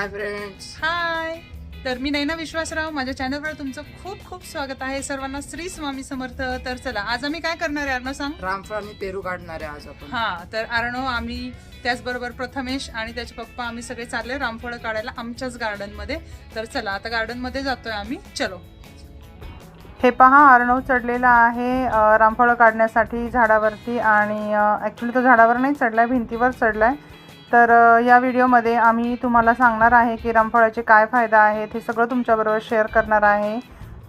Hi friends hi तर मी नैना विश्वासराव माझ्या चॅनलवर तुमचं खूप खूप स्वागत आहे. सर्वांना श्री स्वामी समर्थ. तर चला आज आम्ही काय करणार आहे अर्णव सांग? रामफळ आणि पेरू काढणार आहे आज आपण. हा तर अर्णव आम्ही त्याचबरोबर प्रथमेश आणि त्याचे पप्पा आम्ही सगळे चालले रामफळं काढायला आमच्याच गार्डनमध्ये. तर चला आता गार्डनमध्ये जातोय आम्ही. चलो. हे पहा अर्णव चढलेला आहे रामफळं काढण्यासाठी झाडावरती आणि ॲक्च्युली तो झाडावर नाही चढलाय भिंतीवर चढलाय. तर या व्हिडिओमध्ये आम्ही तुम्हाला सांगणार आहे की रामफळाचे काय फायदा आहेत हे सगळं तुमच्याबरोबर शेअर करणार आहे.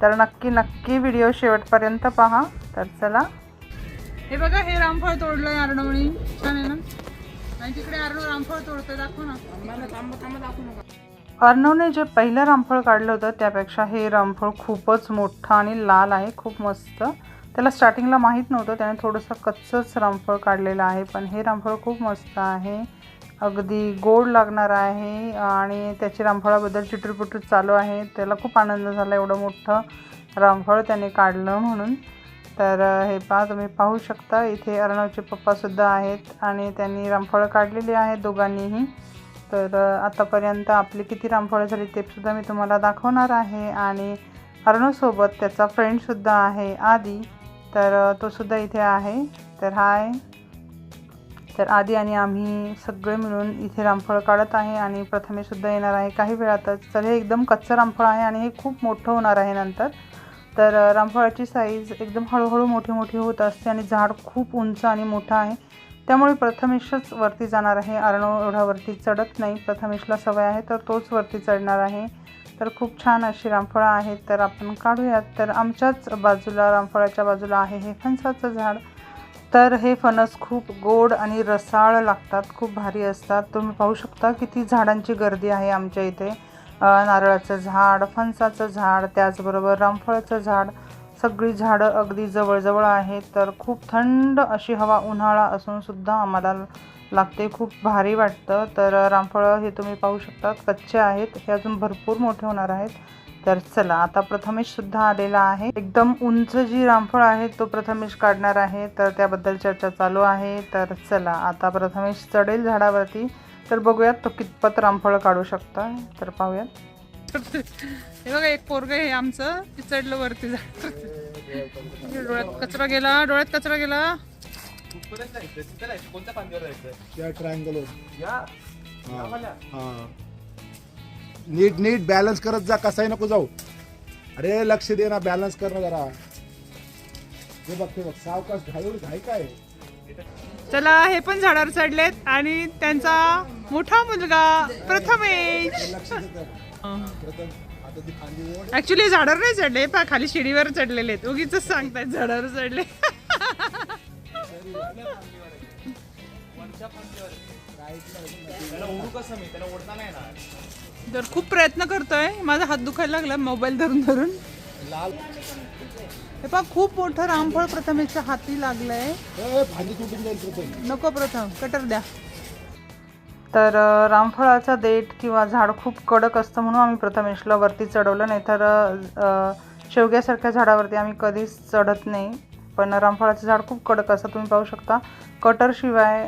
तर नक्की नक्की व्हिडिओ शेवटपर्यंत पहा. तर चला. हे बघा हे रामफळ तोडलंय अर्णवणी छान आहे ना? आणि तिकडे अर्णव रामफळ तोडतोय. दाखव ना. थांबा थांबा थांबा दाखवू नका अर्णवने जे पहिलं रामफळ काढलं होतं त्यापेक्षा हे रामफळ खूपच मोठं आणि लाल आहे खूप मस्त. त्याला स्टार्टिंगला माहीत नव्हतं त्याने थोडंसं कच्चंच रामफळ काढलेलं आहे पण हे रामफळ खूप मस्त आहे. अगदी गोड लागणार आहे आणि त्याची रामफळाबद्दल चिटूरपुटूर चालू आहे. त्याला खूप आनंद झाला एवढं मोठं रामफळ त्याने काढलं म्हणून. तर हे पहा तुम्ही पाहू शकता इथे अर्णवचे पप्पासुद्धा आहेत आणि त्यांनी रामफळं काढलेली आहेत दोघांनीही. तर आतापर्यंत आपली किती रामफळं झाली ते सुद्धा मी तुम्हाला दाखवणार आहे आणि अर्णवसोबत त्याचा फ्रेंडसुद्धा आहे आदी. तर तो सुद्धा इथे आहे. तर हाय तर आधी आणि आम्ही सगळे मिळून इथे रामफळ काढत आहे आणि प्रथमेसुद्धा येणार आहे काही वेळातच. तर हे एकदम कच्चं रामफळ आहे आणि हे खूप मोठं होणार आहे नंतर. तर रामफळाची साईज एकदम हळूहळू मोठी मोठी होत असते आणि झाड खूप उंच आणि मोठं आहे. त्यामुळे प्रथमेशच वरती जाणार आहे. अर्णव एवढा वरती चढत नाही. प्रथमेशला सवय आहे तर तोच वरती चढणार आहे. तर खूप छान अशी रामफळं आहेत. तर आपण काढूयात. तर आमच्याच बाजूला रामफळाच्या बाजूला आहे हे फणसाचं झाड. तर हे फणस खूप गोड आणि रसाळ लागतात खूप भारी असतात. तुम्ही पाहू शकता किती झाडांची गर्दी आहे आमच्या इथे. नारळाचं झाड फणसाचं झाड त्याचबरोबर रामफळाचं झाड. सगळी झाडं अगदी जवळजवळ आहेत तर खूप थंड अशी हवा उन्हाळा असूनसुद्धा आम्हाला लागते खूप भारी वाटतं. तर रामफळं हे तुम्ही पाहू शकता कच्चे आहेत. हे अजून भरपूर मोठे होणार आहेत. तर चला आता प्रथमेश सुद्धा आलेला आहे. एकदम उंच जी रामफळ आहे तो प्रथमेश काढणार आहे. तर त्याबद्दल चर्चा चालू आहे. तर चला आता प्रथमेश चढेल झाडावरती. तर बघूयात तो कितपत रामफळ काढू शकता तर पाहूयात. हे बघा एक पोरग हे आमचं. ते चढलं वरती डोळ्यात कचरा गेला डोळ्यात कचरा गेला. त्या ट्रायंगलवर हा. नीट नीट बॅलन्स करत जा कसाही नको जाऊ. अरे लक्ष दे ना बॅलन्स कर ना जरा. हे बघ ते बघ सावकाश घाई घाई काय चला हे पण झाडावर चढलेत आणि त्यांचा मोठा मुलगा प्रथमेश. लक्ष दे तर. प्रथम आता ती खांदी ओढ. ऍक्च्युली झाडावर नाही चढले पा खाली शिडीवर चढलेले आहेत. उगीच सांगतायत झाडावर चढले. तर खूप प्रयत्न करतोय. माझा हात दुखायला लागला मोबाईल धरून धरून. हे पा खूप मोठं रामफळ प्रथमेशच्या हाती लागलंय. नको प्रथम कटर द्या. तर रामफळाचा देठ किंवा झाड खूप कडक असतं म्हणून आम्ही प्रथमेशला वरती चढवलं. नाही तर शेवग्यासारख्या झाडावरती आम्ही कधीच चढत नाही. पण रामफळाचं झाड खूप कडक असतं तुम्ही पाहू शकता. कटरशिवाय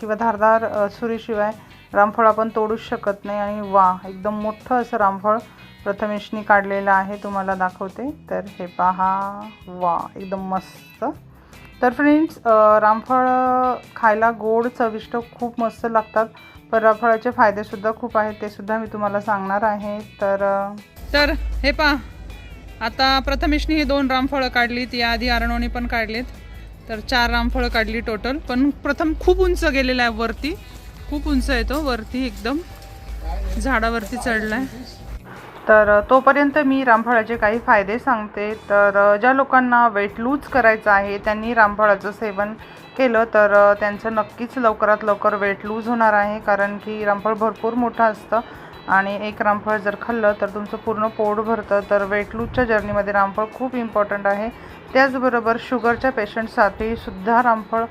किंवा धारदार सुरीशिवाय रामफळ आपण तोडूच शकत नाही आणि वा एकदम मोठं असं रामफळ प्रथमेशनी काढलेलं आहे तुम्हाला दाखवते. तर हे पहा वा एकदम मस्त. तर फ्रेंड्स रामफळ खायला गोड चविष्ट खूप मस्त लागतात. पण रामफळाचे फायदेसुद्धा खूप आहेत ते सुद्धा मी तुम्हाला सांगणार आहे. तर तर हे पहा आता प्रथमेशनी हे दोन रामफळं काढलीत याआधी आधी पण काढलीत. तर चार रामफळं काढली टोटल पण प्रथम खूप उंच गेलेलं आहे वरती. खूप उंच आहे तो. वरती एकदम झाडावरती चढलाय. तर तोपर्यंत मी रामफळाचे काही फायदे सांगते. तर ज्या लोकांना वेट लूज करायचं आहे त्यांनी रामफळाचं सेवन केलं. तर त्यांचं नक्कीच लवकरात लवकर वेट लूज होणार आहे कारण की रामफळ भरपूर मोठं असतं. आणि एक रामफळ जर खाल्लं तर तुमचं पूर्ण पोट भरतं. तर वेट लूजच्या जर्नीमध्ये रामफळ खूप इम्पॉर्टंट आहे. त्याचबरोबर शुगरच्या पेशंटसाठी सुद्धा रामफळ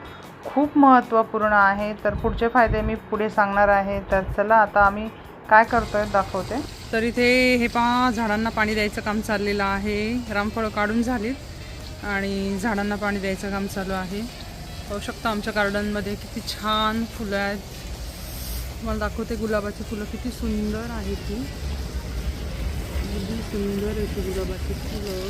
खूप महत्त्वपूर्ण आहे. तर पुढचे फायदे मी पुढे सांगणार आहे. तर चला आता आम्ही काय करतोय दाखवते. तर इथे हे पहा झाडांना पाणी द्यायचं काम चाललेलं आहे. रामफळं काढून झालीत आणि झाडांना पाणी द्यायचं काम चालू आहे. पाहू शकता आमच्या गार्डनमध्ये किती छान फुलं आहेत. तुम्हाला दाखवते गुलाबाची फुलं किती सुंदर आहेत ती. किती सुंदर आहे ती गुलाबाची फुलं.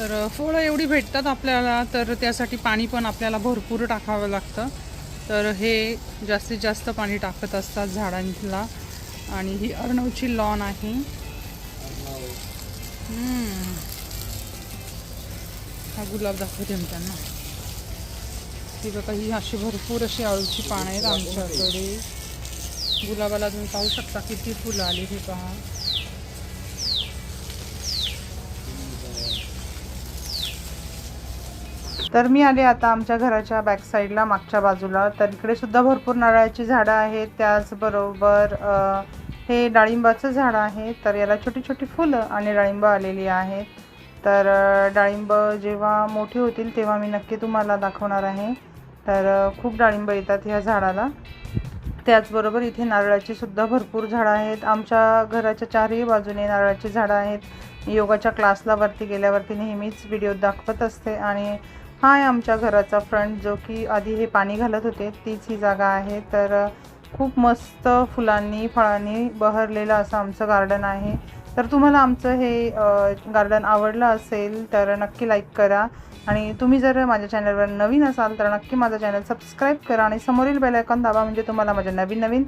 तर फळं एवढी भेटतात आपल्याला तर त्यासाठी पाणी पण आपल्याला भरपूर टाकावं लागतं. तर हे जास्तीत जास्त पाणी टाकत असतात झाडांना आणि ही अर्णवची लॉन आहे. हा गुलाब दाखवते मी त्यांना. ही बघा ही अशी भरपूर अशी आळूची पानं आहेत आमच्याकडे. गुलाबाला तुम्ही पाहू शकता किती फुलं आली हे पहा. तर मी आले आता आमच्या घराच्या बॅक साईडला मागच्या बाजूला. तर इकडे सुद्धा भरपूर नारळाची झाडं आहेत. त्याचबरोबर हे डाळिंबाचं झाड आहे. तर याला छोटी छोटी फुलं आणि डाळिंब आलेली आहेत. तर डाळिंब जेव्हा मोठी होतील तेव्हा मी नक्की तुम्हाला दाखवणार आहे. तर खूप डाळिंब येतात ह्या झाडाला. त्याचबरोबर इथे नारळाची सुद्धा भरपूर झाडं आहेत. आमच्या घराच्या चारही बाजूने नारळाची झाडं आहेत. योगाच्या क्लासला वरती गेल्यावरती नेहमीच व्हिडिओ दाखवत असते आणि हा आहे आमच्या घराचा फ्रंट जो की आधी हे पाणी घालत होते तीच ही जागा आहे. तर खूप मस्त फुलांनी फळांनी बहरलेलं असं आमचं गार्डन आहे. तर तुम्हाला आमचं हे गार्डन आवडलं असेल तर नक्की लाईक करा. आणि तुम्ही जर माझ्या चॅनलवर नवीन असाल तर नक्की माझं चॅनल सबस्क्राईब करा आणि समोरील बेलायकॉन दाबा म्हणजे तुम्हाला माझ्या नवीन नवीन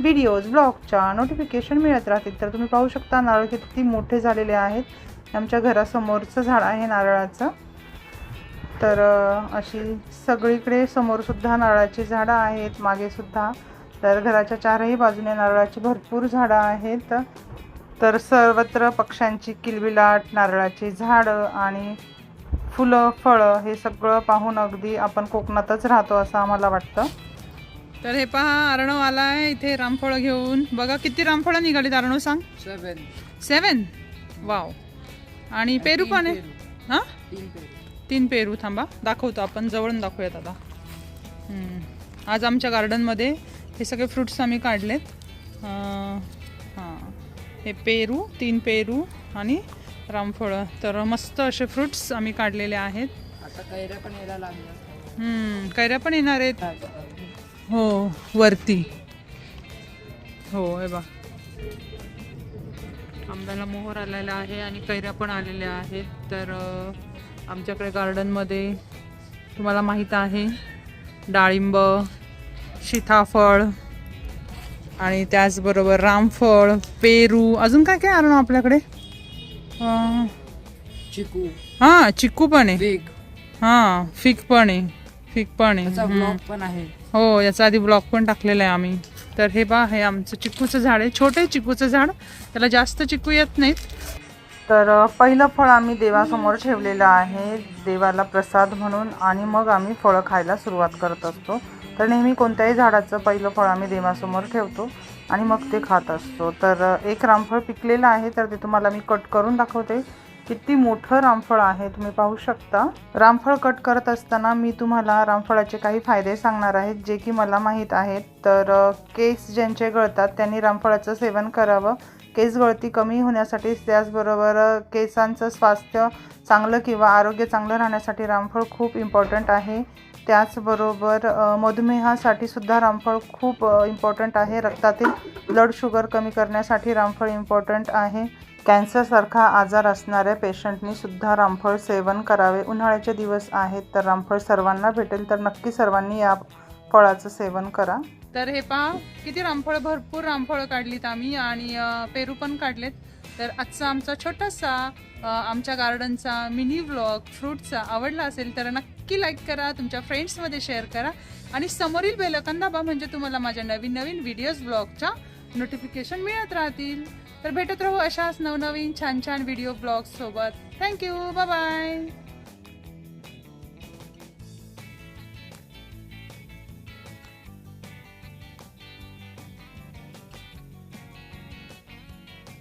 व्हिडिओज ब्लॉगच्या नोटिफिकेशन मिळत राहतील. तर तुम्ही पाहू शकता नारळ किती मोठे झालेले आहेत. आमच्या घरासमोरचं झाड आहे नारळाचं. तर अशी सगळीकडे समोरसुद्धा नारळाची झाडं आहेत मागेसुद्धा तर घराच्या चारही बाजूने नारळाची भरपूर झाडं आहेत. तर सर्वत्र पक्ष्यांची किलबिलाट नारळाची झाडं आणि फुलं फळं हे सगळं पाहून अगदी आपण कोकणातच राहतो असं आम्हाला वाटतं. तर हे पहा अर्णव आला आहे इथे रामफळं घेऊन. बघा किती रामफळं निघालीत अर्णव सांग. सेवन सेवन वाव आणि पेरू पण आहे. हां? तीन पेरू थांबा. दाखवतो आपण. जवळून दाखवूयात आता. आज आमच्या गार्डनमध्ये हे सगळे फ्रुट्स आम्ही काढलेत. हां. हे पेरू तीन पेरू आणि रामफळं. तर मस्त असे फ्रुट्स आम्ही काढलेले आहेत. आता कैऱ्या पण यायला कैऱ्या पण येणार आहेत. हो वरती. हो हे बा आंब्याला मोहर आलेला आहे आणि कैऱ्या पण आलेल्या आहेत. तर आमच्याकडे गार्डनमध्ये तुम्हाला माहीत आहे. डाळिंब सीताफळ आणि त्याचबरोबर रामफळ पेरू. अजून काय काय आणू आपल्याकडे? चिकू. हां चिक्कू पण आहे. हां फिक पण आहे. फिक पण आहे. पण आहे. हो याचा आधी ब्लॉग पण टाकलेला आहे आम्ही. तर हे बा हे आमचं चिकूचं झाड आहे. छोटे चिकूचं झाड. त्याला जास्त चिकू येत नाहीत. तर पहिलं फळ आम्ही देवासमोर ठेवलेलं आहे. देवाला प्रसाद म्हणून आणि मग आम्ही फळं खायला सुरुवात करत असतो. तर नेहमी कोणत्याही झाडाचं पहिलं फळ आम्ही देवासमोर ठेवतो आणि मग ते खात असतो. तर एक रामफळ पिकलेलं आहे तर ते तुम्हाला मी कट करून दाखवते. किती मोठं रामफळ आहे तुम्ही पाहू शकता. रामफळ कट करत असताना मी तुम्हाला रामफळाचे काही फायदे सांगणार आहेत जे की मला माहीत आहेत. तर केस ज्यांचे गळतात त्यांनी रामफळाचं सेवन करावं. केस गळती कमी होण्यासाठी त्याचबरोबर केसांचं स्वास्थ्य चांगलं किंवा आरोग्य चांगलं राहण्यासाठी रामफळ खूप इम्पॉर्टंट आहे. त्याचबरोबर मधुमेहासाठी सुद्धा रामफळ खूप इम्पॉर्टंट आहे. रक्तातील ब्लड शुगर कमी करण्यासाठी रामफळ इम्पॉर्टंट आहे. कॅन्सरसारखा आजार असणाऱ्या पेशंटनी सुद्धा रामफळ सेवन करावे. उन्हाळ्याचे दिवस आहेत तर रामफळ सर्वांना भेटेल. तर नक्की सर्वांनी या फळाचं सेवन करा. तर हे पहा किती रामफळ भरपूर रामफळं काढलीत आम्ही आणि पेरू पण काढलेत. तर आजचा आमचा छोटासा आमच्या गार्डनचा मिनी व्लॉग फ्रूटचा आवडला असेल तर नक्की लाईक करा तुमच्या फ्रेंड्समध्ये शेअर करा. आणि समोरील बेलकन दाबा म्हणजे तुम्हाला माझ्या नवीन नवीन व्हिडिओज ब्लॉगच्या नोटिफिकेशन मिळत राहतील. तर भेटत राहू अशाच नवनवीन छान छान व्हिडिओ ब्लॉग्स सोबत. Thank you bye